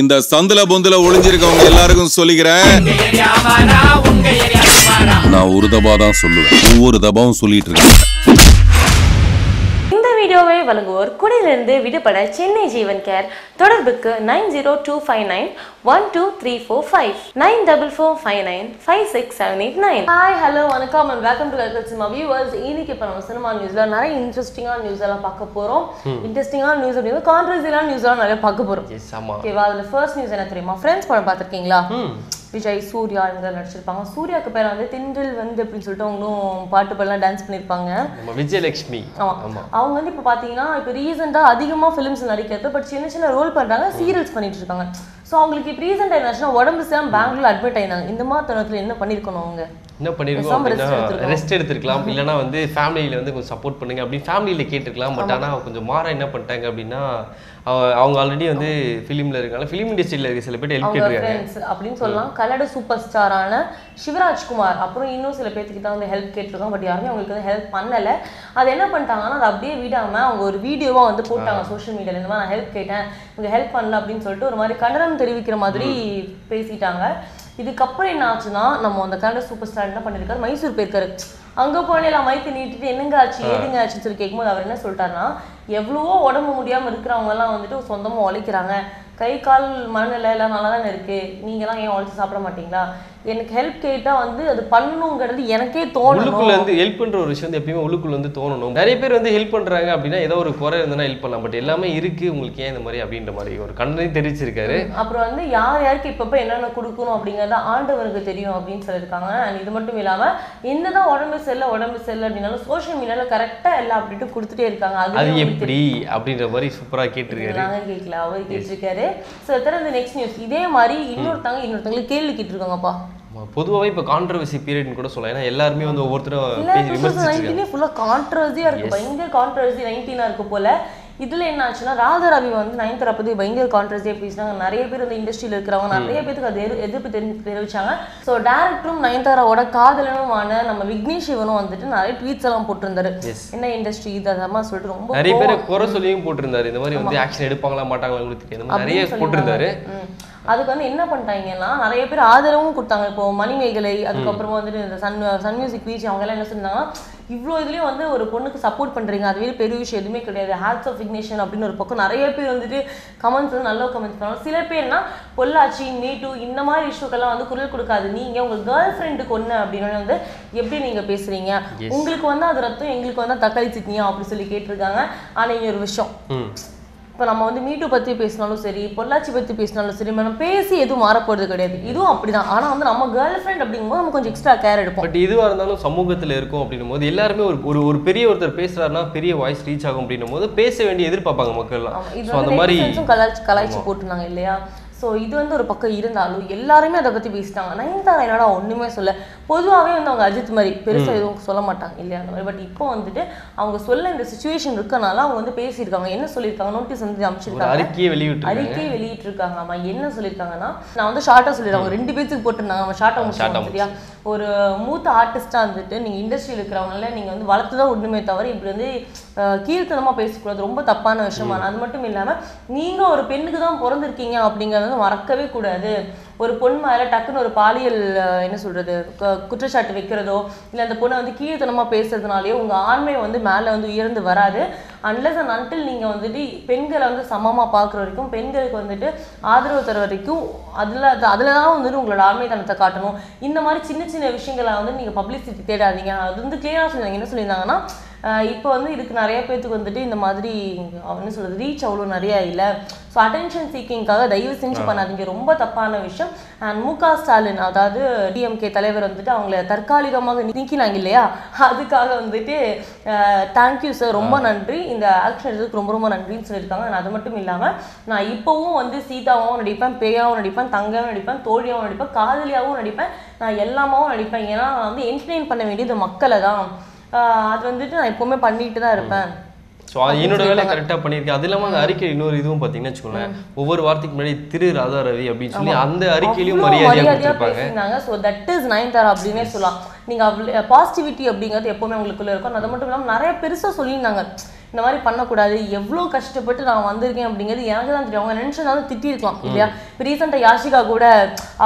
இந்த சந்துல பொந்துல ஒளிஞ்சிருக்கவங்க எல்லாருக்கும் சொல்லிக்கிறேன். நான் ஒரு தபா தான் சொல்லுவேன். ஒவ்வொரு தபாவும் சொல்லிட்டு இருக்கேன். வழங்குவோர் குடியிலிருந்து விடுபட சென்னை ஜீவன் கேர். தொடர்புக்கு nine zero two five nine one two three four five. Nine double four five nine five six seven eight nine. Hi hello வணக்கம் and welcome to Kalakkal cinema viewers இன்னைக்கு இப்போ நம்ம சினிமா நியூஸ்ல நிறைய இன்ட்ரெஸ்டிங்கான நியூஸ் எல்லாம் பார்க்க போறோம். இன்ட்ரெஸ்டிங்கான நியூஸ் அப்படின்னு கான்ட்ரவர்சியலான நியூஸ் எல்லாம் நிறைய பார்க்க ஆமா. ஓகேவா அதுல ஃபர்ஸ்ட் நியூஸ் என்ன தெரியுமா? ஃப்ரெண்ட்ஸ் படம் பார்த்திருக்கீங்களா? விஜய் சூர்யா இவங்க நடிச்சிருப்பாங்க. சூர்யாக்கு பேர் வந்து திண்டில் வந்து அப்படின்னு சொல்லிட்டு அவங்களும் பாட்டு பாடலாம் டான்ஸ் பண்ணியிருப்பாங்க. விஜயலட்சுமி. ஆமா. ஆமா. அவங்க வந்து இப்போ பார்த்தீங்கன்னா இப்போ ரீசெண்டாக அதிகமாக ஃபிலிம்ஸ் நடிக்கிறது பட் சின்ன சின்ன ரோல் பண்ணுறாங்க சீரியல்ஸ் பண்ணிட்டு இருக்காங்க. ஸோ அவங்களுக்கு இப்போ ரீசெண்டாக என்னாச்சுன்னா உடம்பு சேம் பெங்களூர் அட்மிட் ஆயிருந்தாங்க இந்த மாதிரி தருணத்தில் என்ன பண்ணியிருக்கணும் அவங்க? என்ன பண்ணிருக்கோம் அப்படின்னா. ரெஸ்ட் எடுத்திருக்கலாம். இல்லைன்னா வந்து ஃபேமிலியில வந்து கொஞ்சம் சப்போர்ட் பண்ணுங்க அப்படின்னு ஃபேமிலியில கேட்டிருக்கலாம். பட் ஆனா கொஞ்சம் மாற என்ன பண்ணிட்டாங்க அப்படின்னா அவ- அவங்க ஆல்ரெடி வந்து ஃபிலிம்ல இருக்காங்க. ஃபிலிம் இண்டஸ்ட்ரியில இருக்க சில பேர் ஹெல்ப் கேட்டிருக்காங்க. அப்படின்னு சொல்லலாம். கலட சூப்பர் ஸ்டாரான சிவராஜ்குமார் அப்புறம் இன்னும் சில பேர்த்துக்கு தான் வந்து ஹெல்ப் கேட்டிருக்காங்க. பட் யாருமே அவங்களுக்கு வந்து ஹெல்ப் பண்ணல. அது என்ன பண்ணிட்டாங்கன்னா அதை அப்படியே விடாம அவங்க ஒரு வீடியோவா வந்து போட்டாங்க சோஷியல் மீடியால இந்த மாதிரி நான் ஹெல்ப் கேட்டேன். இவங்க ஹெல்ப் பண்ணல அப்படின்னு சொல்லிட்டு ஒரு மாதிரி கண்டனம் தெரிவிக்கிற மாதிரி பேசிட்டாங்க. இதுக்கப்புறம் என்ன ஆச்சுன்னா நம்ம அந்த கன்னட சூப்பர் ஸ்டார் என்ன பண்ணிருக்காரு? மைசூர் போயிருக்காரு. அங்க போனேலாம் மைக்கு நீட்டிட்டு என்னங்க ஆச்சு? ஏதுங்க ஆச்சுன்னு சொல்லி கேட்கும்போது அவர் என்ன சொல்லிட்டாருன்னா எவ்வளவோ உடம்பு முடியாம இருக்கிறவங்க எல்லாம் வந்துட்டு சொந்தமா உழைக்கிறாங்க. கை கால் மனநிலை எல்லாம் நல்லா தானே இருக்கு? நீங்களாம் ஏன் உழைச்சு சாப்பிட மாட்டீங்களா? எனக்கு ஹெல்ப் கேட்டா வந்து அது பண்ணணுங்கிறது எனக்கே தோணணும். உள்ளுக்குள்ள வந்து ஹெல்ப் பண்ற ஒரு விஷயம் வந்து எப்பயுமே உள்ளுக்குள்ள வந்து தோணணும். நிறைய பேர் வந்து ஹெல்ப் பண்றாங்க அப்படின்னா ஏதோ ஒரு குறை இருந்ததுன்னா ஹெல்ப் பண்ணலாம். பட் எல்லாமே இருக்கு. உங்களுக்கு ஏன் இந்த மாதிரி அப்படின்ற மாதிரி ஒரு கண்டனையும் தெரிவிச்சிருக்காரு அப்புறம் வந்து யார் யாருக்கு இப்பப்ப என்னென்ன கொடுக்கணும் அப்படிங்கறத ஆண்டவருக்கு தெரியும் அப்படின்னு சொல்லியிருக்காங்க. அண்ட் இது மட்டும் இல்லாம என்னதான் உடம்பு செல்ல உடம்பு செல்ல அப்படின்னாலும் சோஷியல் மீடியால கரெக்டா எல்லா அப்டேட்டும் கொடுத்துட்டே இருக்காங்க. அது எப்படி? அப்படின்ற மாதிரி சூப்பரா கேட்டிருக்காரு. நாங்க கேட்கல அவர் கேட்டிருக்காரு. ஸோ திறந்து நெக்ஸ்ட் நியூஸ் இதே மாதிரி இன்னொருத்தவங்க இன்னொருத்தவங்களுக்கு கேள்வி கேட்டிருக்காங்கப்பா ஆமா, பொதுவாவே இப்ப கான்ட்ரவர்சி பீரியட்னு கூட சொல்லலாம். ஏன்னா எல்லாருமே வந்து ஒவ்வொருத்தரும் நைன்டீனே ஃபுல்லாக கான்ட்ரவர்சியாக இருக்கு. பயங்கர கான்ட்ரவர்சி நைன்டீனாக இருக்கு போல. இதுல என்ன ஆச்சுன்னா ராதாரவி வந்து நயன்தாரா பத்தி பயங்கர கான்ட்ரவர்சியாக பேசினாங்க. நிறைய பேர் இந்த இண்டஸ்ட்ரியில் இருக்கிறவங்க நிறைய பேருக்கு அது எதிர்- எதிர்ப்பு தெரி தெரிவிச்சாங்க. ஸோ டேரக்டரும் நயன்தாராவோட காதலனுமான நம்ம விக்னேஷ் சிவனும் வந்துட்டு நிறைய ட்வீட்ஸ் எல்லாம் போட்டிருந்தாரு. என்ன இண்டஸ்ட்ரி இது அதமா சொல்லிட்டு ரொம்ப நிறைய பேர் குறை சொல்லியும் போட்டிருந்தாரு. இந்த மாதிரி வந்து ஆக்ஷன் எடுப்பாங்களா மாட்டாங்களா உங்களுக்கு தெரியாது. நிறைய போட்டிருந்தாரு. அதுக்கு வந்து என்ன பண்ணிட்டாங்கன்னா நிறைய பேர் ஆதரவும் கொடுத்தாங்க. இப்போ மணிமேகலை அதுக்கப்புறமா வந்துட்டு இந்த சன் சன் மியூசிக் வீச்சு அவங்க எல்லாம் என்ன சொன்னாங்கன்னா இவ்வளோ இதுலயும் வந்து ஒரு பொண்ணுக்கு சப்போர்ட் பண்றீங்க. அதுவே பெரிய விஷயம் எதுவுமே கிடையாது. ஹேட்ஸ் ஆஃப் இக்னேஷன் அப்படின்னு ஒரு பக்கம் நிறைய பேர் வந்துட்டு கமெண்ட்ஸ் வந்து நல்ல கமெண்ட்ஸ் பண்ணுவாங்க. சில பேர்னா பொள்ளாச்சி மீட்டு இந்த மாதிரி இஷ்யூக்கெல்லாம் வந்து குரல் கொடுக்காது. நீங்க உங்க கேர்ள் ஃப்ரெண்டுக்கு ஒன்று அப்படின்னு வந்து எப்படி நீங்க பேசுறீங்க? உங்களுக்கு வந்து அது ரத்தம் எங்களுக்கு வந்து தக்காளி சட்னியா? அப்படி சொல்லி கேட்டிருக்காங்க. ஆனா இங்க ஒரு விஷயம். இப்போ நம்ம வந்து மீட்டு பற்றி பேசினாலும் சரி பொள்ளாச்சி பற்றி பேசினாலும் சரி நம்ம பேசி எதுவும் மாறப்போறது கிடையாது. இதுவும் அப்படிதான். ஆனா வந்து நம்ம கேர்ள் ஃப்ரெண்ட் அப்படிங்கும்போது நம்ம கொஞ்சம் எக்ஸ்ட்ரா கேர் எடுப்போம். பட் இதுவா இருந்தாலும் சமூகத்துல இருக்கும் அப்படின்னும் போது எல்லாருமே ஒரு ஒரு ஒரு பெரிய ஒருத்தர் பேசுறாருன்னா பெரிய வாய்ஸ் ரீச் ஆகும் அப்படின்னும் போது பேச வேண்டிய எதிர்பார்ப்பாங்க மக்கள்லாம். ஸோ அந்த மாதிரி கலாய்ச்சி கலாய்ச்சி போட்டுருந்தாங்க இல்லையா? ஸோ இது வந்து ஒரு பக்கம் இருந்தாலும் எல்லாருமே அதை பத்தி பேசிட்டாங்க. நயன்தாரா என்னடா ஒண்ணுமே சொல்ல. பொதுவாகவே வந்து அவங்க அஜித் மாதிரி பெருசா எதுவும் சொல்ல மாட்டாங்க இல்லையா? அந்த மாதிரி. பட் இப்போ வந்துட்டு அவங்க சொல்ல இந்த சுச்சுவேஷன் இருக்கனால அவங்க வந்து பேசியிருக்காங்க. என்ன சொல்லியிருக்காங்க? நோட்டீஸ் வந்து அமைச்சிருக்காங்க அறிக்கையை வெளியிட்டு அறிக்கை வெளியிட்டிருக்காங்க. ஆமா என்ன சொல்லியிருக்காங்கன்னா நான் வந்து ஷார்ட்டா சொல்லிடுறேன். ரெண்டு பேத்துக்கு போட்டிருந்தாங்க. அவன் ஷார்ட்டா short ஆ முடிச்சு சரியா ஒரு மூத்த ஆர்டிஸ்டா இருந்துட்டு நீங்க இண்டஸ்ட்ரியில் இருக்கிறவங்களால நீங்க வந்து வளர்த்து தான் விடணுமே தவிர இப்படி வந்து அஹ், கீழ்த்தனமா பேசக்கூடாது. ரொம்ப தப்பான விஷயமா. அது மட்டும் இல்லாம நீங்க ஒரு பெண்ணுக்கு தான் பிறந்திருக்கீங்க அப்படிங்கறத வந்து மறக்கவே கூடாது. ஒரு பொண்ணு மேல டக்குன்னு ஒரு பாலியல் என்ன சொல்றது குற்றச்சாட்டு வைக்கிறதோ இல்ல அந்த பொண்ணை வந்து கீழ்த்தனமா பேசுறதுனாலயோ உங்க ஆண்மை வந்து மேல வந்து உயர்ந்து வராது. அன்லஸ் அண்ட் அன்டில் நீங்கள் வந்துட்டு பெண்களை வந்து சமமாக பார்க்குற வரைக்கும் பெண்களுக்கு வந்துட்டு ஆதரவு தர வரைக்கும் அதில் அதில் தான் வந்துட்டு உங்களோட ஆண்மைத்தனத்தை காட்டணும். இந்த மாதிரி சின்ன சின்ன விஷயங்களை வந்து நீங்கள் பப்ளிசிட்டி தேடாதீங்க. அது வந்து கிளியராக சொல்லுவாங்க என்ன சொல்லியிருந்தாங்கன்னா இப்போ வந்து இதுக்கு நிறைய பேத்துக்கு வந்துட்டு இந்த மாதிரி என்ன சொல்றது ரீச் அவ்வளோ நிறைய இல்லை. ஸோ அட்டென்ஷன் சீக்கிங்காக தயவு செஞ்சு பண்ணாதீங்க. ரொம்ப தப்பான விஷயம். அண்ட் மு க ஸ்டாலின் அதாவது டிஎம்கே தலைவர் வந்துட்டு அவங்கள தற்காலிகமாக நீக்கினாங்க இல்லையா? அதுக்காக வந்துட்டு தேங்க்யூ சார் ரொம்ப நன்றி. இந்த ஆக்ஷன் எடுத்ததுக்கு ரொம்ப ரொம்ப நன்றின்னு சொல்லியிருக்காங்க. and அது மட்டும் இல்லாமல் நான் இப்போவும் வந்து சீதாவும் நடிப்பேன் பேயாவும் நடிப்பேன் தங்காவும் நடிப்பேன் தோழியாவும் நடிப்பேன் காதலியாவும் நடிப்பேன். நான் எல்லாமாவும் நடிப்பேன். ஏன்னா நான் வந்து என்டர்டெயின் பண்ண வேண்டியது மக்களை தான். அது வந்துட்டு நான் எப்பவுமே பண்ணிட்டு தான் இருப்பேன். ஸோ என்னோட வேலை கரெக்டாக பண்ணியிருக்கேன் அது இல்லாமல் அந்த அறிக்கை இன்னொரு இதுவும் பார்த்தீங்கன்னா வச்சுக்கோங்களேன். ஒவ்வொரு வார்த்தைக்கு முன்னாடி திரு ராதா ரவி அப்படின்னு சொல்லி அந்த அறிக்கையிலையும் மரியாதையாக பேசியிருந்தாங்க. ஸோ தட் இஸ் நயன்தாரா அப்படின்னே சொல்லலாம். நீங்க அவ்வளோ பாசிட்டிவிட்டி அப்படிங்கிறது எப்பவுமே உங்களுக்குள்ள இருக்கும். அது மட்டும் இல்லாமல் நிறைய பெருசா சொல்லியிருந்தாங்க. இந்த மாதிரி பண்ணக்கூடாது. எவ்வளோ கஷ்டப்பட்டு நான் வந்திருக்கேன் அப்படிங்கிறது எனக்கு தான் தெரியும். அவங்க நினச்சதாலும் திட்டிருக்கலாம் இல்லையா? இப்போ ரீசெண்டாக யாஷிகா கூட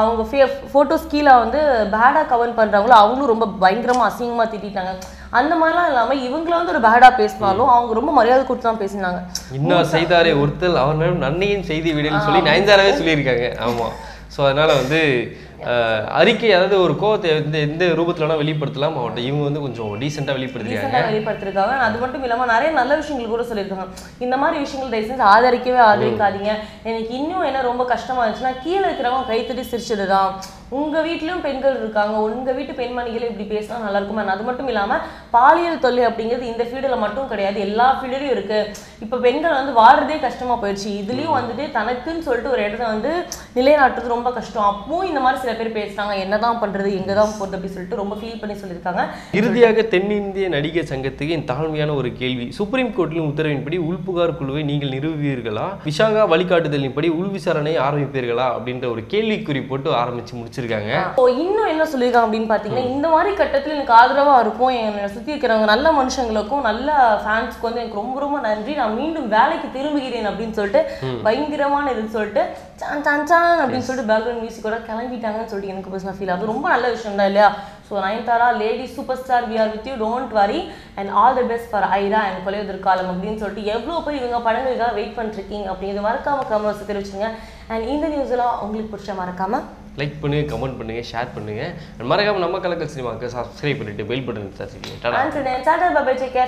அவங்க ஃபே ஃபோட்டோஸ் கீழே வந்து பேடாக கவர் பண்ணுறாங்களோ அவங்களும் ரொம்ப பயங்கரமாக அசிங்கமாக திட்டிட்டாங்க. அந்த மாதிரிலாம் இல்லாமல் இவங்கள வந்து ஒரு பேடாக பேசினாலும் அவங்க ரொம்ப மரியாதை கொடுத்து தான் பேசினாங்க. இன்னும் செய்தாரே ஒருத்தல் அவர் மேலும் நன்மையின் செய்தி விடன்னு சொல்லி நயன்தாராவே சொல்லியிருக்காங்க. ஆமா. ஸோ அதனால் வந்து அறிக்கை அதாவது ஒரு கோவத்தை எந்த எந்த ரூபத்துல வேணா வெளிப்படுத்தலாம் அவன்கிட்ட இவங்க வந்து கொஞ்சம் டீசெண்டாக வெளிப்படுத்திருக்காங்க. வெளிப்படுத்திருக்காங்க. அது மட்டும் இல்லாமல் நிறைய நல்ல விஷயங்கள் கூட சொல்லியிருக்காங்க. இந்த மாதிரி விஷயங்கள் தயவு செஞ்சு ஆதரிக்கவே ஆதரிக்காதீங்க. எனக்கு இன்னும் என்ன ரொம்ப கஷ்டமா இருந்துச்சுன்னா கீழே இருக்கிறவங்க கைத்தடி சிரிச்சது தான் உங்கள் வீட்லேயும் பெண்கள் இருக்காங்க. உங்கள் வீட்டு பெண்மணிகளும் இப்படி பேசினா நல்லா இருக்குமா? அது மட்டும் இல்லாமல் பாலியல் தொல்லை அப்படிங்கிறது இந்த ஃபீல்டில் மட்டும் கிடையாது. எல்லா ஃபீல்டுலையும் இருக்குது இப்போ பெண்கள் வந்து வாழ்றதே கஷ்டமாக போயிடுச்சு. இதுலேயும் வந்துட்டு தனக்குன்னு சொல்லிட்டு ஒரு இடத்த வந்து நிலைநாட்டுறது ரொம்ப கஷ்டம். அப்பவும் இந்த மாதிரி சில பேர் பேசுறாங்க என்னதான் பண்றது எங்க தான் போறது அப்படி சொல்லிட்டு ரொம்ப ஃபீல் பண்ணி சொல்லியிருக்காங்க. இறுதியாக தென்னிந்திய நடிகர் சங்கத்துக்கு என் தாழ்மையான ஒரு கேள்வி. சுப்ரீம் கோர்ட்டின் உத்தரவின்படி உள்புகார் குழுவை நீங்கள் நிறுவுவீர்களா? விஷாகா வழிகாட்டுதலின்படி உள் விசாரணையை ஆரம்பிப்பீர்களா? அப்படின்ற ஒரு கேள்விக்குறி போட்டு ஆரம்பிச்சு முடிச்சிருக்காங்க. இன்னும் என்ன சொல்லியிருக்காங்க அப்படின்னு பார்த்தீங்கன்னா இந்த மாதிரி கட்டத்தில் எனக்கு ஆதரவா இருக்கும். என்னை சுற்றி இருக்கிறவங்க நல்ல மனுஷங்களுக்கும் நல்ல ஃபேன்ஸ்க்கு வந்து எனக்கு ரொம்ப ரொம்ப நன்றி. நான் மீண்டும் வேலைக்கு திரும்புகிறேன் அப்படின்னு சொல்லிட்டு பயங்கரமான இதுன்னு சொல்லிட்டு சான் சான் சான் அப்படின்னு சொல்லிட்டு பேக்ரவுண்ட் மியூசிக்கோட கிளம்பிட்டாங்கன்னு சொல்லிட்டு எனக்கு பர்சனல் ஃபீல் ஆகுது ரொம்ப நல்ல விஷயம் தான் இல்லையா? So Nayanthara lady superstar we are with you don't worry and all the best for Airaa and Kolaiyuthir Kaalam அப்படின்னு சொல்லிட்டு எவ்வளோ பேர் இவங்க படங்களுக்காக வெயிட் பண்ணிருக்கீங்க அப்படிங்கிறது மறக்காம கமெண்ட்ஸ் தெரிவிச்சுங்க. அண்ட் இந்த நியூஸ் எல்லாம் உங்களுக்கு பிடிச்ச மறக்காம லைக் பண்ணுங்க கமெண்ட் பண்ணுங்க ஷேர் பண்ணுங்க. மறக்காம நம்ம கலக்கல் சினிமாவுக்கு சப்ஸ்கிரைப் பண்ணிட்டு bell button தச்சுக்கீங்க tata. Until then, Tata Bye Bye, take